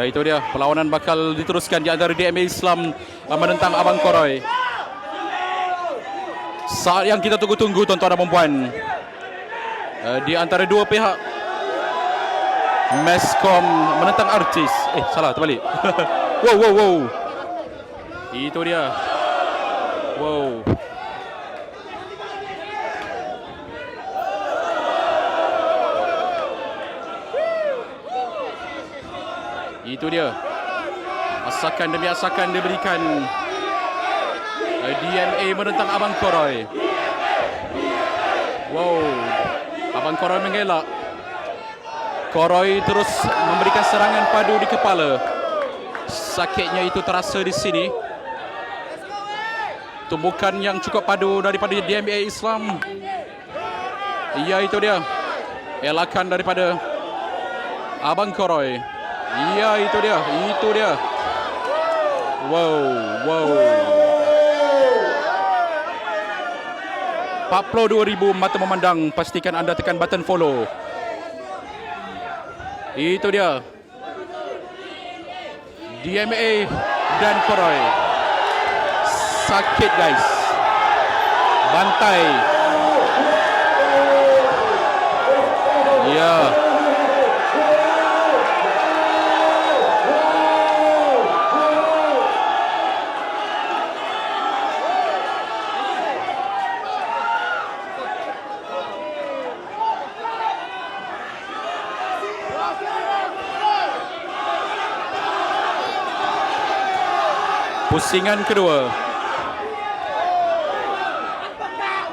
Ya itu dia perlawanan bakal diteruskan di antara DMA Islam uh, menentang Abang Koroy. Saat yang kita tunggu-tunggu tuan-tuan dan puan uh, di antara dua pihak Meskom menentang artis. Eh salah terbalik. wow wow wow. Itu dia. Wow. Itu dia. Asakan demi asakan diberikan. Uh, DMA menentang Abang Koroy. Wow. Abang Koroy mengelak. Koroy terus memberikan serangan padu di kepala. Sakitnya itu terasa di sini. Tumbukan yang cukup padu daripada DMA Islam. Ya itu dia. Elakan daripada Abang Koroy. Ya itu dia, itu dia. Wow, wow. 42,000 mata memandang. Pastikan anda tekan button follow. Itu dia. DMA dan Koroy. Sakit guys. Bantai. Ya. Pusingan kedua.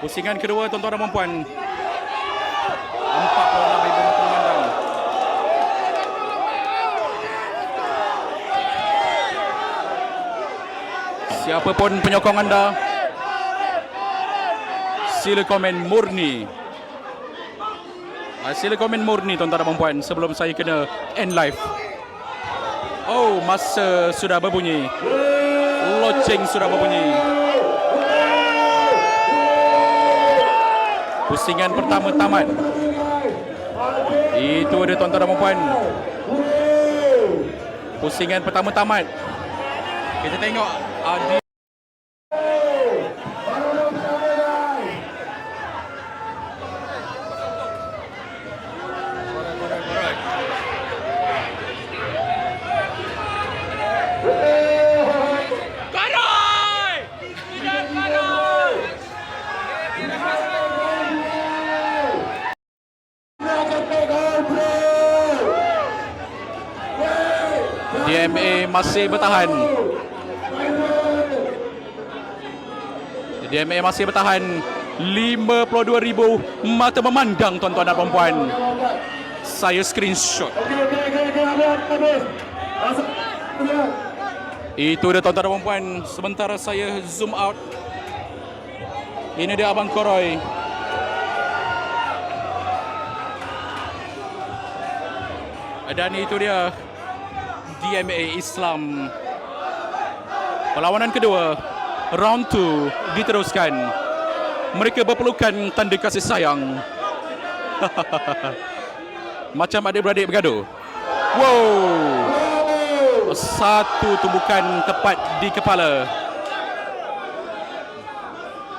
Pusingan kedua tuan-tuan dan puan. 46,000 mata memandang. Siapapun penyokong anda, sila komen murni. Ah, Sila komen murni tuan-tuan dan puan sebelum saya kena end live. Oh, masa sudah berbunyi. Loceng sudah berbunyi. Pusingan pertama tamat. Itu dia tuan-tuan dan puan. Pusingan pertama tamat. Kita tengok Adi DMA masih bertahan. DMA masih bertahan. 52,000 mata memandang tuan-tuan dan puan. Saya screenshot. Itu dia tuan-tuan dan puan. Sementara saya zoom out. Ini dia Abang Koroy. Dan itu dia DMA Islam. Perlawanan kedua, round 2 diteruskan. Mereka berpelukan tanda kasih sayang. Macam adik-beradik bergaduh. Wow. Satu tumbukan tepat di kepala.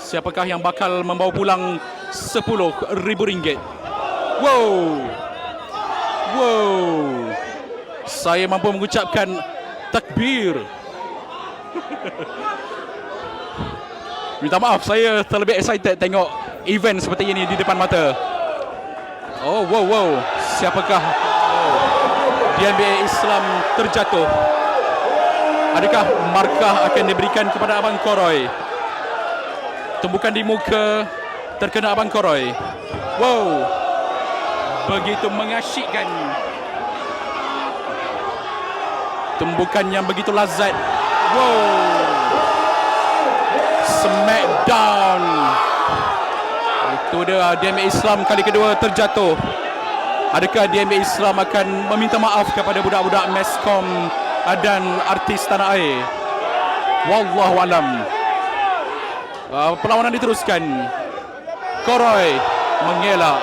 Siapakah yang bakal membawa pulang RM10,000? Wow. Wow. Saya mampu mengucapkan takbir. Minta maaf, saya terlebih excited tengok event seperti ini di depan mata. Oh, wow, wow. Siapakah. DMBA Islam terjatuh? Adakah markah akan diberikan kepada Abang Koroy? Tumbukan di muka terkena Abang Koroy. Wow. Begitu mengasyikkan tumbukan yang begitu lazat. Wow. Smackdown. Itu dia DMA Islam kali kedua terjatuh. Adakah DMA Islam akan meminta maaf kepada budak-budak Meskom dan artis tanah air? Wallahu alam. Uh, perlawanan diteruskan. Koroy mengelak.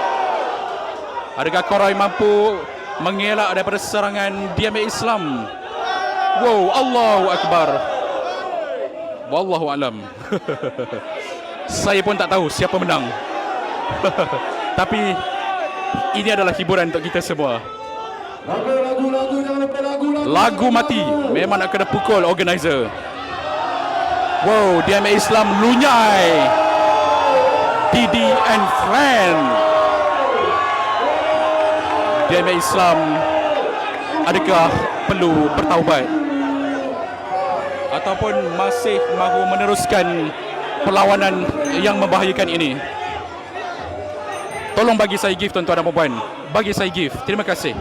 Adakah Koroy mampu mengelak daripada serangan DMA Islam. Wow, Allahu Akbar. Wallahu alam. Saya pun tak tahu siapa menang. Tapi ini adalah hiburan untuk kita semua. Lagu, mati memang nak kena pukul organizer. Wow, DMA Islam lunyai. Didi and friend. DMA Islam adakah perlu bertaubat ataupun masih mahu meneruskan perlawanan yang membahayakan ini? Tolong bagi saya gift tuan-tuan dan puan. Bagi saya gift. Terima kasih.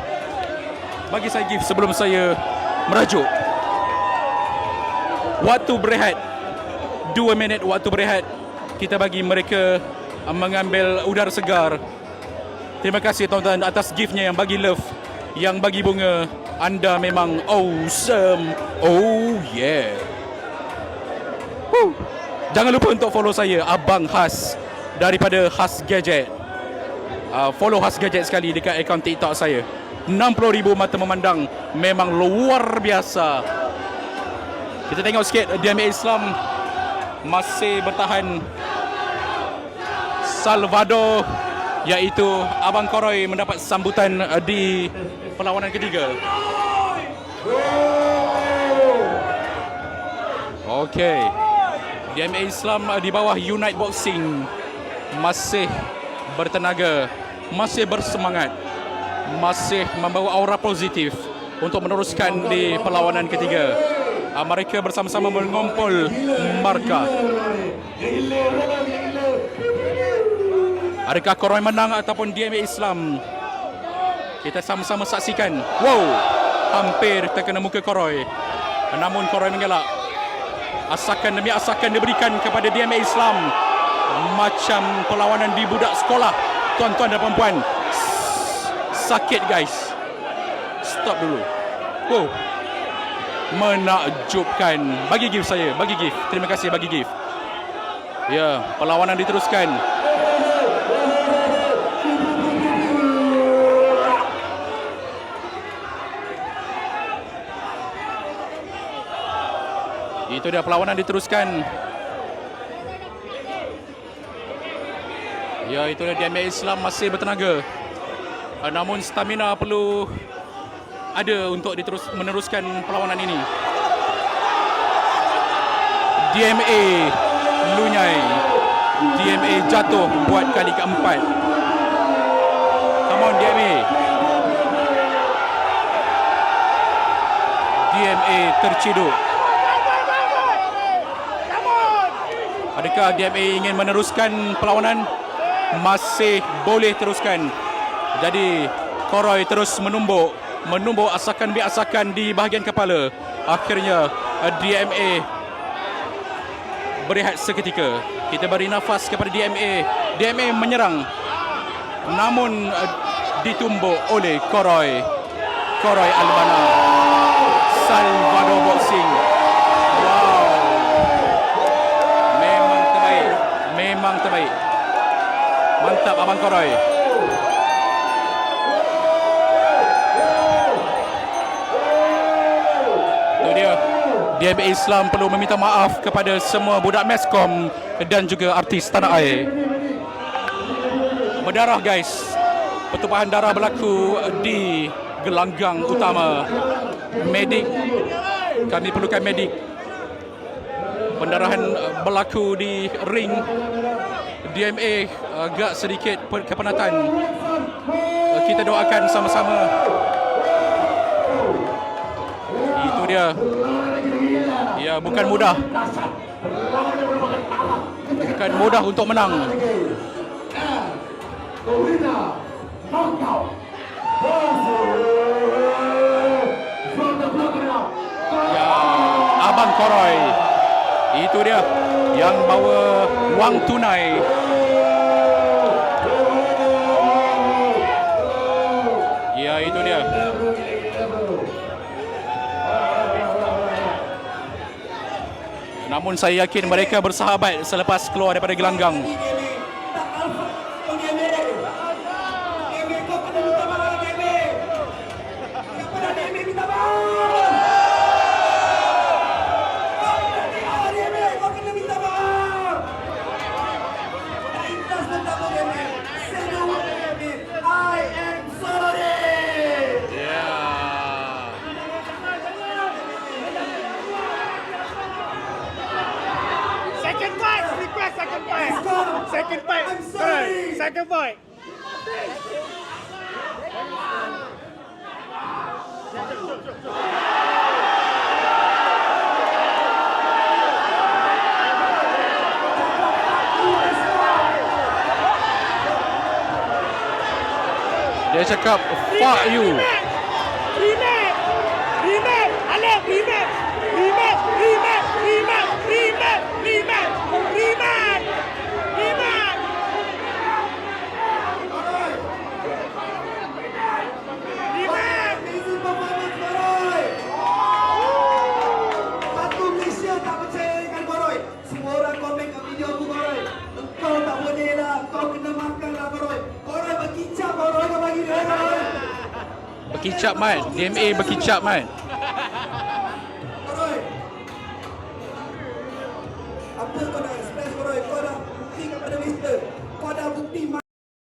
Bagi saya gift sebelum saya merajuk. Waktu berehat. Dua minit waktu berehat. Kita bagi mereka mengambil udara segar. Terima kasih tuan-tuan atas giftnya yang bagi love. Yang bagi bunga. Anda memang awesome. Oh yeah. Woo. Jangan lupa untuk follow saya Abang Has daripada Has Gadget. Uh, follow Has Gadget sekali dekat akaun TikTok saya. 60,000 mata memandang memang luar biasa. Kita tengok sikit DMA Islam masih bertahan. Salvador iaitu Abang Koroy mendapat sambutan uh, di perlawanan ketiga. Okey. DMA Islam uh, di bawah Unite Boxing masih bertenaga, masih bersemangat, masih membawa aura positif untuk meneruskan di perlawanan ketiga. Ah, Mereka bersama-sama mengumpul markah. Adakah Koroy menang ataupun DMA Islam? Kita sama-sama saksikan. Wow, hampir terkena muka Koroy. Namun Koroy mengelak. Asakan demi asakan diberikan kepada DMA Islam. Macam perlawanan di budak sekolah. Tuan-tuan dan. S- Sakit guys. Stop dulu. Wow. Menakjubkan. Bagi gift saya. Bagi gift. Terima kasih bagi gift. Ya, perlawanan diteruskan. Itu dia perlawanan diteruskan. Ya, itu dia DMA Islam masih bertenaga. Ah, Namun stamina perlu ada untuk diterus meneruskan perlawanan ini. DMA lunyai. DMA jatuh buat kali keempat. Come on DMA. DMA terciduk. Adakah DMA ingin meneruskan perlawanan? Masih boleh teruskan. Jadi Koroy terus menumbuk, menumbuk asakan bi asakan di bahagian kepala. Akhirnya DMA berehat seketika. Kita beri nafas kepada DMA. DMA menyerang. Namun ditumbuk oleh Koroy. Koroy Albana. Salvador Abang Koroy. Itu dia. DMA Islam perlu meminta maaf kepada semua budak meskom dan juga artis tanah air. Berdarah guys. Pertumpahan darah berlaku di gelanggang utama. Medik. Kami perlukan medik. Pendarahan berlaku di ring. DMA agak sedikit kepenatan. Uh, Kita doakan sama-sama. Itu dia. Ya, bukan mudah. Bukan mudah untuk menang. Ya, Abang Koroy. Itu dia yang bawa wang tunai. Namun saya yakin mereka bersahabat selepas keluar daripada gelanggang. Request second fight. Second fight. I'm sorry. Correct. Second fight. Dia cakap fuck you. Rematch. Rematch. Rematch. Rematch. Rematch. Rematch. Rematch. Rematch. Rematch. Rematch. berkicap man. DMA berkicap man.